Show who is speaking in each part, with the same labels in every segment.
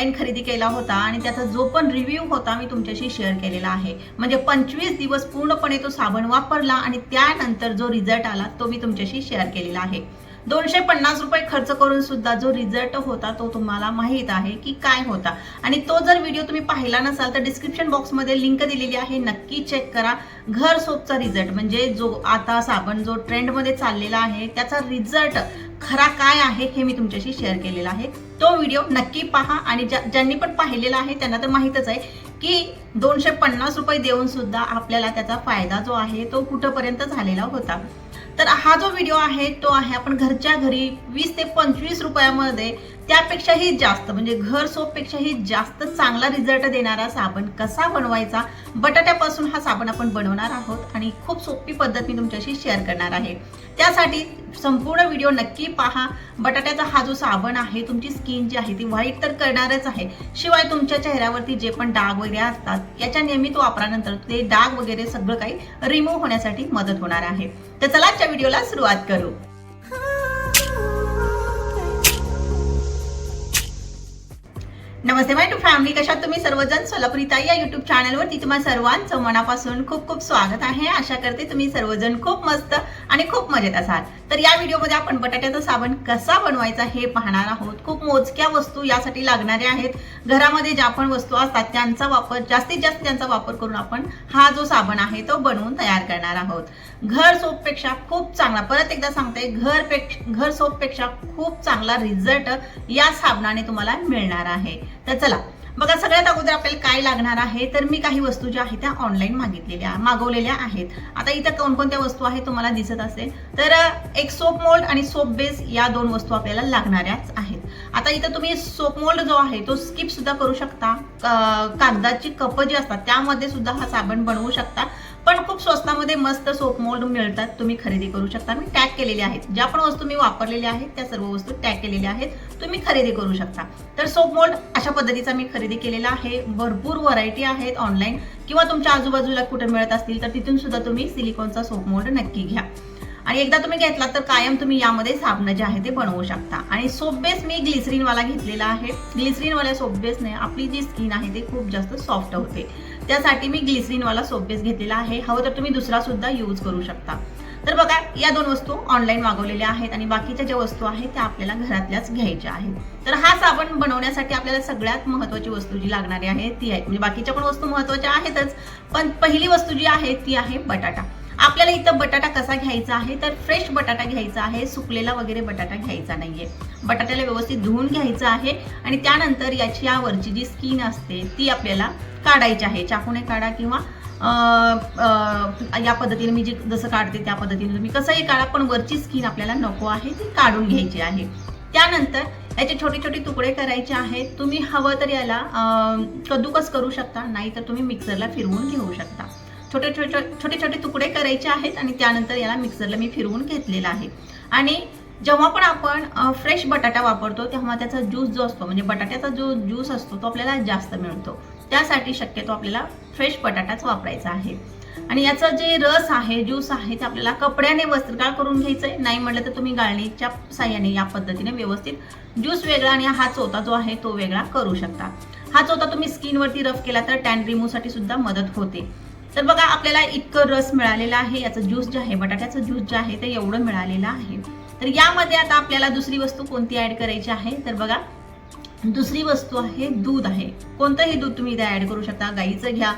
Speaker 1: Online खरेदी केला होता आणि त्याचा जो पण रिव्ह्यू होता मी तुमच्याशी शेअर केलेला आहे. म्हणजे पंचवीस दिवस पूर्णपणे तो साबण वापरला आणि त्यानंतर जो रिझल्ट आला तो मी तुमच्याशी शेअर केलेला आहे. दोनशे पन्नास रुपये खर्च करून सुद्धा जो रिझल्ट होता तो तुम्हाला माहीत आहे की काय होता. आणि तो जर व्हिडिओ तुम्ही पाहिला नसाल तर डिस्क्रिप्शन बॉक्समध्ये लिंक दिलेली आहे. नक्की चेक करा. घर सोपचा रिझल्ट म्हणजे जो आता साबण जो ट्रेंडमध्ये चाललेला आहे त्याचा रिझल्ट खरा काय आहे हे मी तुमच्याशी शेअर केलेला आहे. तो व्हिडिओ नक्की पहा आणि ज्या- ज्यांनी पण पाहिलेला आहे त्यांना तर माहीतच आहे की दोनशे पन्नास रुपये देऊन सुद्धा आपल्याला त्याचा फायदा जो आहे तो कुठंपर्यंत झालेला होता. तर हा जो व्हिडिओ आहे तो आहे आपण घरच्या घरी वीस ते पंचवीस रुपयामध्ये त्यापेक्षाही जास्त म्हणजे घर सोपपेक्षाही जास्त चांगला रिझल्ट देणारा साबण कसा बनवायचा बटाट्यापासून हा साबण आपण बनवणार आहोत आणि खूप सोपी पद्धत मी तुमच्याशी शेअर करणार आहे. त्यासाठी संपूर्ण व्हिडिओ नक्की पहा. बटाट्याचा हा जो साबण आहे तुमची स्किन जी आहे ती व्हाईट तर करणारच आहे. शिवाय तुमच्या चेहऱ्यावरती जे पण डाग वगैरे असतात याच्या नियमित वापरानंतर ते डाग वगैरे सगळं काही रिमूव्ह होण्यासाठी मदत होणार आहे. तर चला आजच्या व्हिडिओला सुरुवात करू. नमस्ते माय टू फॅमिली कशा तुम्ही सर्वजण? सोलापुरीताई या युट्यूब चॅनलवरती तुम्हाला सर्वांचं मनापासून खूप खूप स्वागत आहे. आशा करते तुम्ही सर्वजण खूप मस्त आणि खूप मजेत असाल. तर या व्हिडिओमध्ये आपण बटाट्याचा साबण कसा बनवायचा हे पाहणार आहोत. खूप मोजक्या वस्तू यासाठी लागणाऱ्या आहेत. घरामध्ये ज्या पण वस्तू असतात त्यांचा वापर जास्तीत जास्त त्यांचा वापर करून आपण हा जो साबण आहे तो बनवून तयार करणार आहोत. घर सोपपेक्षा खूप चांगला परत एकदा सांगते घरपेक्षा घर सोपपेक्षा खूप चांगला रिझल्ट या साबणाने तुम्हाला मिळणार आहे. तर चला बघा सगळ्यात अगोदर आपल्याला काय लागणार आहे तर मी काही वस्तू ज्या आहेत त्या ऑनलाईन मागितलेल्या मागवलेल्या आहेत. आता इथं कोणकोणत्या वस्तू आहेत तुम्हाला दिसत असेल तर एक सोप मोल्ड आणि सोप बेस या दोन वस्तू आपल्याला लागणाऱ्याच आहेत. आता इथं तुम्ही सोप मोल्ड जो आहे तो स्किप सुद्धा करू शकता. कागदाची कप जी असतात त्यामध्ये सुद्धा हा साबण बनवू शकता. पण खूप स्वस्तामध्ये मस्त सोप मोल्ड मिळतात. तुम्ही खरेदी करू शकता. मी टॅग केलेले आहेत. ज्या पण वस्तू मी वापरलेल्या आहेत त्या सर्व वस्तू टॅग केलेल्या आहेत. तुम्ही खरेदी करू शकता. तर सोप मोल्ड अशा पद्धतीचा मी खरेदी केलेला आहे. भरपूर व्हरायटी आहेत ऑनलाईन किंवा तुमच्या आजूबाजूला कुठे मिळत असतील तर तिथून सुद्धा तुम्ही सिलिकॉनचा सोप मोल्ड नक्की घ्या. आणि एकदा तुम्ही घेतला तर कायम तुम्ही यामध्ये साबणं जे आहे ते बनवू शकता. आणि सोप बेस मी ग्लिसरीनवाला घेतलेला आहे. ग्लिसरीनवाल्या सोप बेसने आपली जी स्किन आहे ते खूप जास्त सॉफ्ट होते. त्यासाठी मी ग्लिसरीनवाला सोप बेस घेतलेला आहे. हवं तर तुम्ही दुसरा सुद्धा यूज करू शकता. तर बघा या दोन वस्तू ऑनलाईन मागवलेल्या आहेत आणि बाकीच्या ज्या वस्तू आहेत त्या आपल्याला घरातल्याच घ्यायच्या आहेत. तर हा साबण बनवण्यासाठी आपल्याला सगळ्यात महत्वाची वस्तू जी लागणारी आहे ती आहे. म्हणजे बाकीच्या पण वस्तू महत्त्वाच्या आहेतच पण पहिली वस्तू जी आहे ती आहे बटाटा. आपल्याला इथं बटाटा कसा घ्यायचा आहे? तर फ्रेश बटाटा घ्यायचा आहे. सुकलेला वगैरे बटाटा घ्यायचा नाहीये. बटाट्याला व्यवस्थित धुवून घ्यायचं आहे आणि त्यानंतर याची यावरची जी स्किन असते ती आपल्याला काढायची आहे. चाकूने काढा किंवा या पद्धतीने मी जे जसं काढते त्या पद्धतीने तुम्ही कसंही काढा पण वरची स्किन आपल्याला नको आहे ती काढून घ्यायची आहे. त्यानंतर याचे छोटे छोटे तुकडे करायचे आहेत. तुम्ही हवं तर याला अं, कद्दूकस करू शकता नाही तर तुम्ही मिक्सरला फिरवून घेऊ शकता. छोटे छोटे छोटे छोटे तुकडे करायचे आहेत आणि त्यानंतर याला मिक्सरला मी फिरवून घेतलेला आहे. आणि जेव्हा पण आपण फ्रेश बटाटा वापरतो तेव्हा त्याचा ज्यूस जो असतो म्हणजे बटाट्याचा जो ज्यूस असतो तो आपल्याला जास्त मिळतो. त्यासाठी शक्यतो आपल्याला फ्रेश बटाटाच वापरायचा आहे. आणि याचा जे रस आहे ज्यूस आहे ते आपल्याला कपड्याने वस्त्रगाळ करून घ्यायचं आहे नाही म्हटलं तर तुम्ही गाळणीच्या साह्याने या पद्धतीने व्यवस्थित ज्यूस वेगळा आणि हा चोथा जो आहे तो वेगळा करू शकता. हा चोथा तुम्ही स्किनवरती रफ केला तर टॅन रिमूव्हसाठी सुद्धा मदत होते. तर बघा आपल्याला इतकं रस मिळालेला आहे. याचं ज्यूस जे आहे बटाट्याचं ज्यूस जे आहे ते एवढं मिळालेलं आहे. तर यामध्ये आता आपल्याला दुसरी वस्तू कोणती ऍड करायची आहे? तर बघा दुसरी वस्तू आहे दूध आहे. कोणतंही दूध तुम्ही इथे ऍड करू शकता. गाईचं घ्या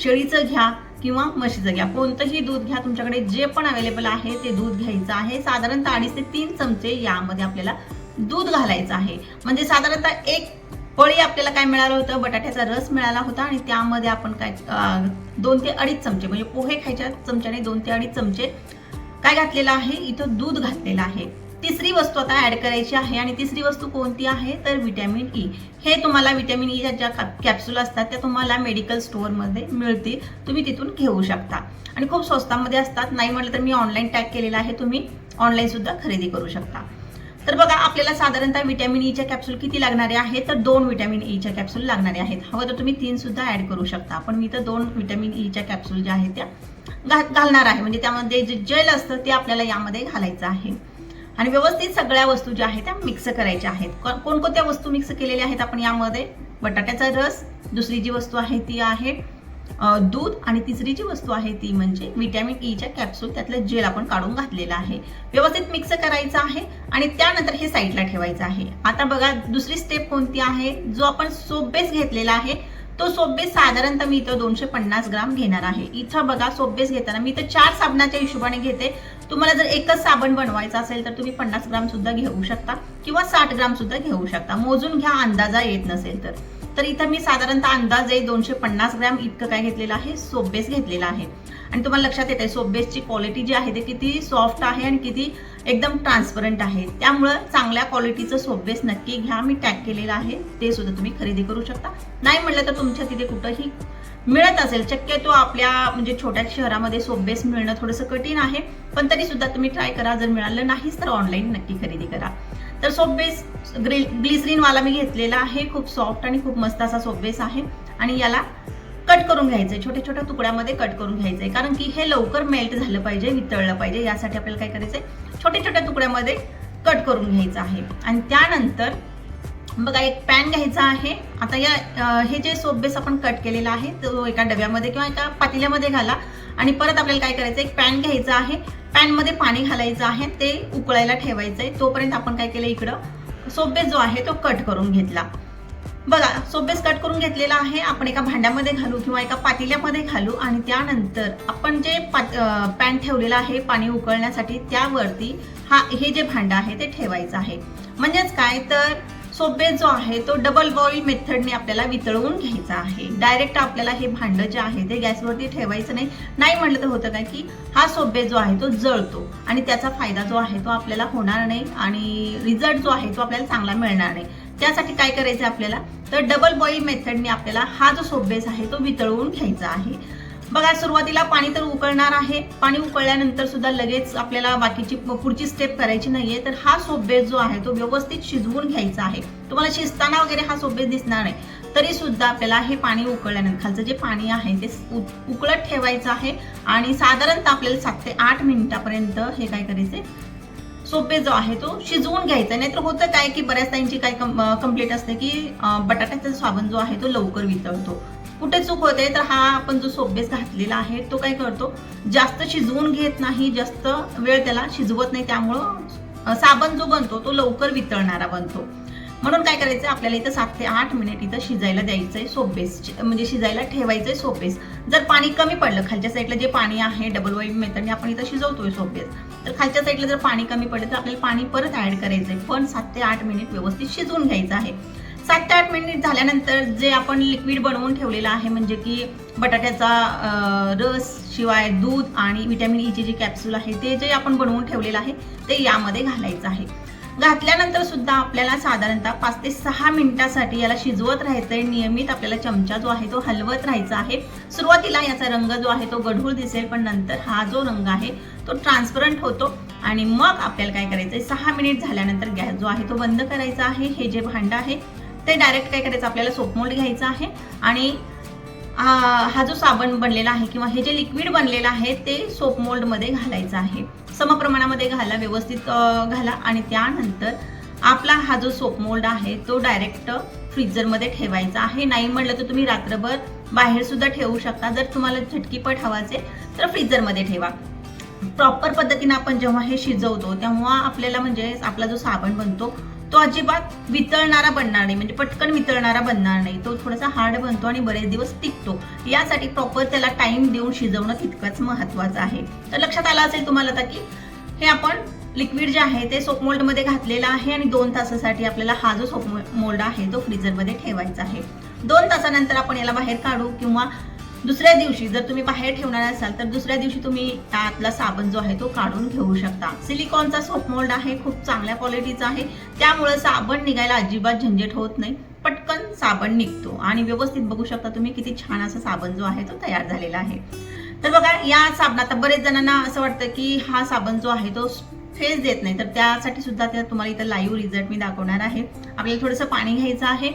Speaker 1: शेळीचं घ्या किंवा म्हशीचं घ्या. कोणतंही दूध घ्या तुमच्याकडे जे पण अवेलेबल आहे ते दूध घ्यायचं आहे. साधारणतः अडीच ते तीन चमचे यामध्ये आपल्याला दूध घालायचं आहे. म्हणजे साधारणतः एक पोळी आपल्याला काय मिळालं होतं? बटाट्याचा रस मिळाला होता आणि त्यामध्ये आपण काय दोन ते अडीच चमचे म्हणजे पोहे खायच्या चमच्याने दोन ते अडीच चमचे काय घातलेलं आहे? इथं दूध घातलेलं आहे. तिसरी वस्तू आता ऍड करायची आहे आणि तिसरी वस्तू कोणती आहे? तर विटॅमिन ई e. हे तुम्हाला विटॅमिन ई e ज्या कॅप्सूल असतात त्या तुम्हाला मेडिकल स्टोअरमध्ये मिळतील. तुम्ही तिथून घेऊ शकता. आणि खूप स्वस्तामध्ये असतात. नाही म्हटलं तर मी ऑनलाईन टॅग केलेला आहे. तुम्ही ऑनलाईन सुद्धा खरेदी करू शकता. तर बघा आपल्याला साधारणतः विटॅमिन ईच्या कॅप्सूल किती लागणारे आहेत? तर दोन विटॅमिन ईच्या कॅप्सूल लागणारे आहेत. हवं तर तुम्ही तीन सुद्धा ऍड करू शकता. पण मी तर दोन व्हिटॅमिन ईच्या कॅप्सूल ज्या आहेत त्या घा- घालणार आहे. म्हणजे त्यामध्ये जे जेल असतं ते आपल्याला यामध्ये घालायचं आहे. आणि व्यवस्थित सगळ्या वस्तू ज्या आहेत त्या मिक्स करायच्या आहेत. कोणकोणत्या वस्तू मिक्स केलेल्या आहेत आपण यामध्ये? बटाट्याचा रस दुसरी जी वस्तू आहे ती आहे दूध आणि तिसरी जी वस्तू आहे ती म्हणजे विटॅमिन ईच्या e कॅप्सूल त्यातलं जेल आपण काढून घातलेलं आहे. व्यवस्थित मिक्स करायचं आहे आणि त्यानंतर हे साईडला ठेवायचं आहे. आता बघा दुसरी स्टेप कोणती आहे? जो आपण सोप बेस घेतलेला आहे तो सोप बेस साधारणतः मी इथं दोनशे पन्नास ग्राम घेणार आहे. इथं बघा सोप बेस घेताना मी इथं चार साबणाच्या हिशोबाने घेते. तुम्हाला जर एकच साबण बनवायचा असेल तर तुम्ही पन्नास ग्राम सुद्धा घेऊ शकता किंवा साठ ग्राम सुद्धा घेऊ शकता. मोजून घ्या अंदाजा येत नसेल तर. तर इथं मी साधारणतः अंदाजे दोनशे पन्नास ग्रॅम इतकं काय घेतलेलं आहे सोप बेस घेतलेला आहे. आणि तुम्हाला लक्षात येत आहे सोप बेसची क्वालिटी जी आहे ते किती सॉफ्ट आहे आणि किती एकदम ट्रान्सपरंट आहे. त्यामुळं चांगल्या क्वालिटीचं सोप बेस नक्की घ्या. मी टॅग केलेलं आहे ते सुद्धा तुम्ही खरेदी करू शकता. नाही म्हटलं तर तुमच्या तिथे कुठंही मिळत असेल शक्यतो आपल्या म्हणजे छोट्या शहरामध्ये सोप बेस मिळणं थोडंसं कठीण आहे पण तरी सुद्धा तुम्ही ट्राय करा. जर मिळालं नाहीच तर ऑनलाईन नक्की खरेदी करा. तर सोप बेस ग्लिसरीन वाला मी घेतलेला आहे. खूप सॉफ्ट आणि खूप मस्त असा सोप बेस आहे. आणि याला कट करून घ्यायचंय. छोट्या छोट्या तुकड्यामध्ये कट करून घ्यायचंय. कारण की हे लवकर मेल्ट झालं पाहिजे वितळलं पाहिजे. यासाठी आपल्याला काय करायचंय? छोट्या छोट्या तुकड्यामध्ये कट करून घ्यायचं आहे. आणि त्यानंतर बघा एक पॅन घ्यायचा आहे. आता या हे जे सोप बेस आपण कट केलेला आहे तो एका डब्यामध्ये किंवा एका पातेल्यामध्ये घाला. आणि परत आपल्याला काय करायचं एक पॅन घ्यायचं आहे. पॅनमध्ये पाणी घालायचं आहे ते उकळायला ठेवायचं आहे तोपर्यंत आपण काय केलं इकडं? सोबेस जो आहे तो कट करून घेतला. बघा सोबेस कट करून घेतलेला आहे. आपण एका भांड्यामध्ये घालू किंवा एका पातेल्यामध्ये घालू आणि त्यानंतर आपण जे पॅन ठेवलेलं आहे पाणी उकळण्यासाठी त्यावरती हा हे जे भांडं आहे ते ठेवायचं आहे. म्हणजेच काय? तर सोपे जो आहे तो डबल बॉईल मेथडने आपल्याला वितळवून घ्यायचा आहे. डायरेक्ट आपल्याला हे भांडं जे आहे ते गॅसवरती ठेवायचं नाही. नाही म्हटलं तर होतं काय की हा सोपे जो आहे तो जळतो आणि त्याचा फायदा जो आहे तो आपल्याला होणार नाही आणि रिझल्ट जो आहे तो आपल्याला चांगला मिळणार नाही. त्यासाठी काय करायचं आपल्याला? तर डबल बॉईल मेथडने आपल्याला हा जो सोपबेस आहे तो वितळवून घ्यायचा आहे. बघा सुरुवातीला पाणी तर उकळणार आहे. पाणी उकळल्यानंतर सुद्धा लगेच आपल्याला बाकीची पुढची स्टेप करायची नाहीये. तर हा सोप बेस जो आहे तो व्यवस्थित शिजवून घ्यायचा आहे. तुम्हाला शिजताना वगैरे हा सोप बेस दिसणार नाही. तरी सुद्धा आपल्याला हे पाणी उकळल्यानंतर खालचं जे पाणी आहे ते उ- उकळत ठेवायचं आहे. आणि साधारणतः आपल्याला सात ते आठ मिनिटापर्यंत हे काय करायचे सोपे जो आहे तो शिजवून घ्यायचा. नाहीतर होतं काय की बऱ्याच त्यांची काय कंप्लेंट असते की बटाट्याचा साबण जो आहे तो लवकर वितळतो. कुठे चूक होते तर हा आपण जो सोपेस घातलेला आहे तो काय करतो? जास्त शिजवून घेत नाही जास्त वेळ त्याला शिजवत नाही. त्यामुळं साबण जो बनतो तो लवकर वितळणारा बनतो. म्हणून काय करायचं? आपल्याला इथं सात ते आठ मिनिट इथं शिजायला द्यायचंय सोपेस. म्हणजे शिजायला ठेवायचंय सोपेस. जर पाणी कमी पडलं खालच्या साईडला जे पाणी आहे डबल वाईट मेथडने आपण इथं शिजवतोय सोपेस. तर खालच्या साईडला जर पाणी कमी पडलं तर आपल्याला पाणी परत ऍड करायचंय. पण सात ते आठ मिनिट व्यवस्थित शिजवून घ्यायचं आहे. सात ते आठ मिनिट झाल्यानंतर जे आपण लिक्विड बनवून ठेवलेलं आहे म्हणजे की बटाट्याचा रस शिवाय दूध आणि विटॅमिन ईचे e जे कॅप्सूल आहे ते जे आपण बनवून ठेवलेलं आहे ते यामध्ये घालायचं आहे. घातल्यानंतर सुद्धा आपल्याला साधारणतः पाच ते सहा मिनिटासाठी याला शिजवत राहायचंय. नियमित आपल्याला चमचा जो आहे तो हलवत राहायचा आहे. सुरुवातीला याचा रंग जो आहे तो गढूळ दिसेल पण नंतर हा जो रंग आहे तो ट्रान्सपरंट होतो आणि मग आपल्याला काय करायचंय? सहा मिनिट झाल्यानंतर गॅस जो आहे तो बंद करायचा आहे. हे जे भांडं आहे ते डायरेक्ट काय करायचं? आपल्याला सोपमोल्ड घ्यायचं आहे आणि हा जो साबण बनलेला आहे किंवा हे जे लिक्विड बनलेलं आहे ते सोपमोल्डमध्ये घालायचं आहे. समप्रमाणामध्ये घाला व्यवस्थित घाला आणि त्यानंतर आपला हा जो सोप मोल्ड आहे तो डायरेक्ट फ्रीजरमध्ये ठेवायचा आहे. नाही म्हटलं तर तुम्ही रात्रभर बाहेर सुद्धा ठेवू शकता. जर तुम्हाला झटकीपट हवा असेल तर फ्रीजरमध्ये ठेवा. प्रॉपर पद्धतीने आपण जेव्हा हे शिजवतो तेव्हा आपल्याला म्हणजे आपला जो साबण बनतो तो अजिबात वितळणारा बनणार नाही म्हणजे पटकन वितळणारा बनणार नाही. तो थोडासा हार्ड बनतो आणि बरेच दिवस टिकतो. यासाठी प्रॉपर त्याला टाइम देऊन शिजवणं तितकंच महत्वाचं आहे. तर लक्षात आलं असेल तुम्हाला आता की हे आपण लिक्विड जे आहे ते सोप मोल्डमध्ये घातलेलं आहे आणि दोन तासासाठी आपल्याला हा जो सोप मोल्ड आहे तो फ्रीजरमध्ये ठेवायचा आहे. दोन तासानंतर आपण याला बाहेर काढू किंवा दुसऱ्या दिवशी जर तुम्ही बाहेर ठेवणार असाल तर दुसऱ्या दिवशी तुम्ही त्यातला साबण जो आहे तो काढून घेऊ शकता. सिलिकॉनचा सोप मोल्ड आहे खूप चांगल्या क्वालिटीचा आहे. त्यामुळे साबण निघायला अजिबात झंझट होत नाही. पटकन साबण निघतो. आणि व्यवस्थित बघू शकता तुम्ही किती छान असा साबण जो आहे तो तयार झालेला आहे. तर बघा या साबणात आता बरेच जणांना असं वाटतं की हा साबण जो आहे तो फेस देत नाही. तर त्यासाठी सुद्धा त्या तुम्हाला इथं लाईव्ह रिझल्ट मी दाखवणार आहे. आपल्याला थोडंसं पाणी घ्यायचं आहे.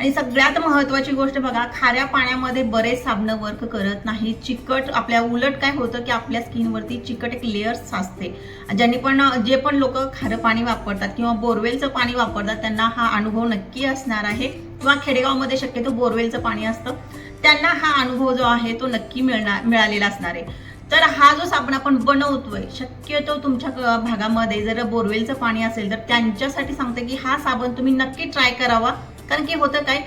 Speaker 1: आणि सगळ्यात महत्वाची गोष्ट बघा खाऱ्या पाण्यामध्ये बरेच साबणं वर्क करत नाही. चिकट आपल्या उलट काय होतं की आपल्या स्किनवरती चिकट एक लेअर्स साचते ज्यांनी पण जे पण लोक खारं पाणी वापरतात किंवा बोरवेलचं पाणी वापरतात त्यांना हा अनुभव नक्की असणार आहे. किंवा खेडेगावमध्ये शक्यतो बोरवेलचं पाणी असतं. त्यांना हा अनुभव जो आहे तो नक्की मिळणार मिळालेला असणार आहे. तर हा जो साबण आपण बनवतोय शक्यतो तुमच्या क- भागामध्ये जर बोरवेलचं पाणी असेल तर त्यांच्यासाठी सांगते की हा साबण तुम्ही नक्की ट्राय करावा. कारण की होतं काय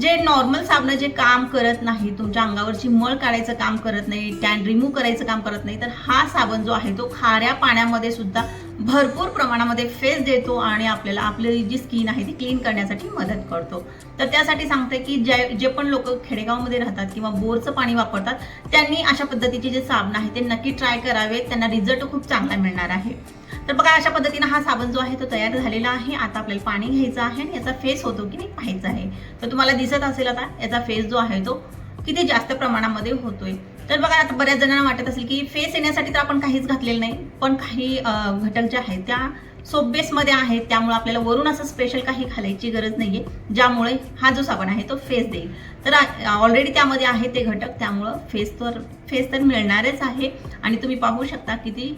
Speaker 1: जे नॉर्मल साबण जे काम करत नाही तुमच्या अंगावरची मळ काढायचं काम करत नाही टॅन रिमूव्ह करायचं काम करत नाही तर हा साबण जो आहे तो खाऱ्या पाण्यामध्ये सुद्धा भरपूर प्रमाणामध्ये फेस देतो आणि आपल्याला आपली जी स्किन आहे ती क्लीन करण्यासाठी मदत करतो. तर त्यासाठी सांगते की जे जे पण लोक खेडेगावमध्ये राहतात किंवा बोरचं पाणी वापरतात त्यांनी अशा पद्धतीचे जे साबण आहे ते नक्की ट्राय करावे त्यांना रिझल्ट खूप चांगला मिळणार आहे. तर बघा अशा पद्धतीने हा साबण जो आहे तो तयार झालेला आहे. आता आपल्याला पाणी घ्यायचं आहे आणि याचा फेस होतो की नाही पाहायचा आहे. तर तुम्हाला दिसत असेल आता याचा फेस जो आहे तो किती जास्त प्रमाणामध्ये होतोय. तर बघा आता बऱ्याच जणांना वाटत असेल की फेस येण्यासाठी तर आपण काहीच घातलेलं नाही पण काही घटक जे आहेत त्या सोप बेसमध्ये आहेत. त्यामुळे आपल्याला वरून असं स्पेशल काही घालायची गरज नाहीये ज्यामुळे हा जो साबण आहे तो फेस देईल. तर ऑलरेडी त्यामध्ये आहे ते घटक त्यामुळं फेस तर फेस तर मिळणारच आहे. आणि तुम्ही पाहू शकता किती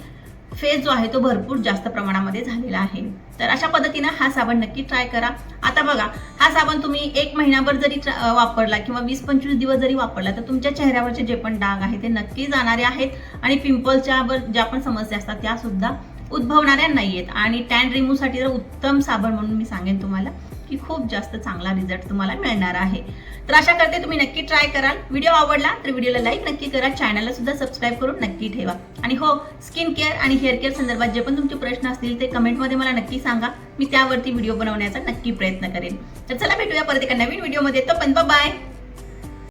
Speaker 1: फेस जो आहे तो भरपूर जास्त प्रमाणामध्ये झालेला आहे. तर अशा पद्धतीनं हा साबण नक्की ट्राय करा. आता बघा हा साबण तुम्ही एक महिनाभर जरी वापरला किंवा वीस पंचवीस दिवस जरी वापरला तर तुमच्या चेहऱ्यावरचे जे पण डाग आहे ते नक्की जाणारे आहेत. आणि पिंपलच्यावर ज्या पण समस्या असतात त्या सुद्धा उद्भवणाऱ्या आहेत आणि टॅन रिमूव्हसाठी तर उत्तम साबण म्हणून मी सांगेन तुम्हाला. की खूप जास्त चांगला रिझल्ट तुम्हाला मिळणार आहे. तर अशा करते तुम्ही नक्की ट्राय कराल. व्हिडिओ आवडला तर व्हिडिओला लाईक नक्की करा. चॅनलला सुद्धा सबस्क्राईब करून नक्की ठेवा. आणि हो स्किन केअर आणि हेअर केअर संदर्भात जे पण तुमचे प्रश्न असतील ते कमेंटमध्ये मला नक्की सांगा. मी त्यावरती व्हिडिओ बनवण्याचा नक्की प्रयत्न करेन. तर चला भेटूया परत एका नवीन व्हिडिओमध्ये तो पण बाय